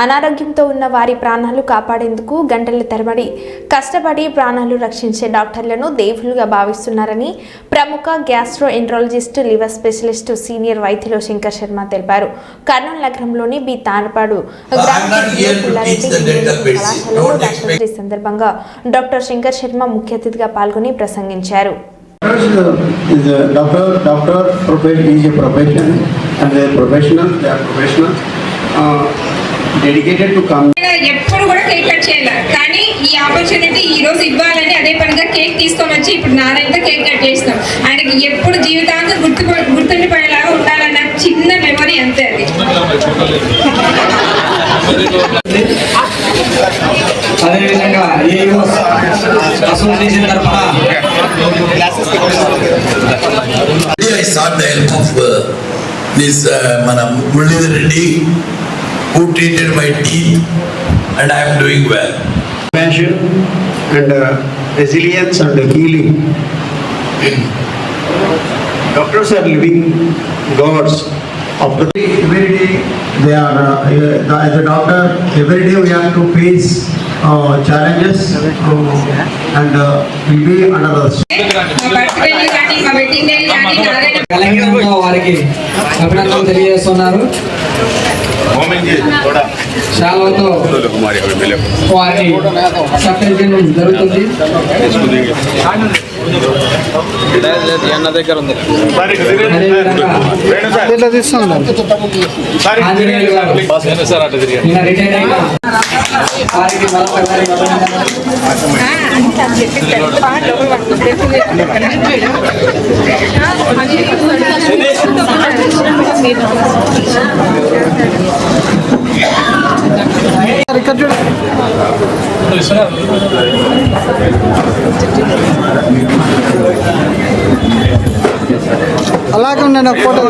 అనారోగ్యంతో ఉన్న వారి ప్రాణాలు కాపాడేందుకు గంటల తరబడి కష్టపడి ప్రాణాలు రక్షించే డాక్టర్లను దేవులుగా భావిస్తున్నారని ప్రముఖ gastroenterologist liver specialist senior వైద్యులు శంకర్ శర్మ తెలిపారు. కర్నూలు నగరంలోని బి తానపాడు. కళాశాలలో సందర్భంగా డాక్టర్ శంకర్ శర్మ ముఖ్య అతిథిగా పాల్గొని ప్రసంగించారు. Is a doctor, doctor profession is a profession and they are professionals, they are professionals, uh, dedicated to come. ఎప్పుడు కూడా కేక్ కట్ చేయాలి. కానీ ఈ ఆపర్చునిటీ ఈ రోజు ఇవ్వాలని అదే పనిగా కేక్ తీసుకొని వచ్చి ఇప్పుడు నారాయణతో కేక్ కట్ చేస్తాం ఆయనకి ఎప్పుడు జీవితాంతం గుర్తు గుర్తుండిపోయేలాగా ఉండాలన్న చిన్న మెమరీ అంతే అది. అదేవిధంగా ఏయూ అసోసియేషన్ తరఫున Today I sought the help of uh, this uh, Mana Muralidhar Reddy who treated my teeth and I am doing well. Passion and uh, resilience and healing. Doctors are living gods. After every day, they are, uh, as a doctor, every day we have to face uh, challenges uh, and uh, we'll be under the మా birthday కానీ మా wedding day కానీ నారాయణ తెలంగాణలో వారికి అభినందనలు తెలియజేస్తున్నారు శాల్వతో వారిని సత్కరించడం జరుగుతుంది. అన్న దగ్గర ఉంది మరొకసారి అభినందనలు అలాగే ఉండండి ఫోటో